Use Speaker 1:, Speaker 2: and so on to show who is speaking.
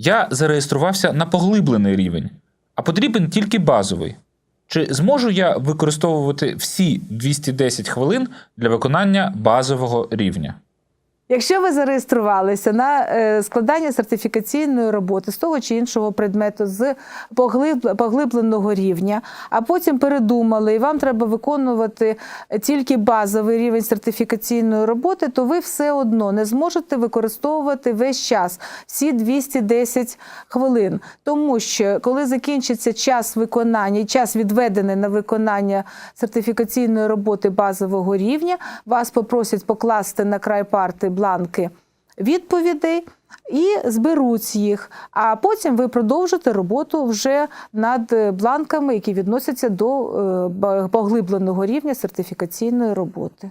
Speaker 1: Я зареєструвався на поглиблений рівень, а потрібен тільки базовий. Чи зможу я використовувати всі 210 хвилин для виконання базового рівня?
Speaker 2: Якщо ви зареєструвалися на е, складання сертифікаційної роботи з того чи іншого предмету з поглиб- поглибленого рівня, а потім передумали, і вам треба виконувати тільки базовий рівень сертифікаційної роботи, то ви все одно не зможете використовувати весь час всі 210 хвилин. Тому що коли закінчиться час виконання, час відведений на виконання сертифікаційної роботи базового рівня, вас попросять покласти на край парти бланки відповідей і зберуть їх. А потім ви продовжите роботу вже над е, бланками, які відносяться до е, поглибленого рівня сертифікаційної роботи.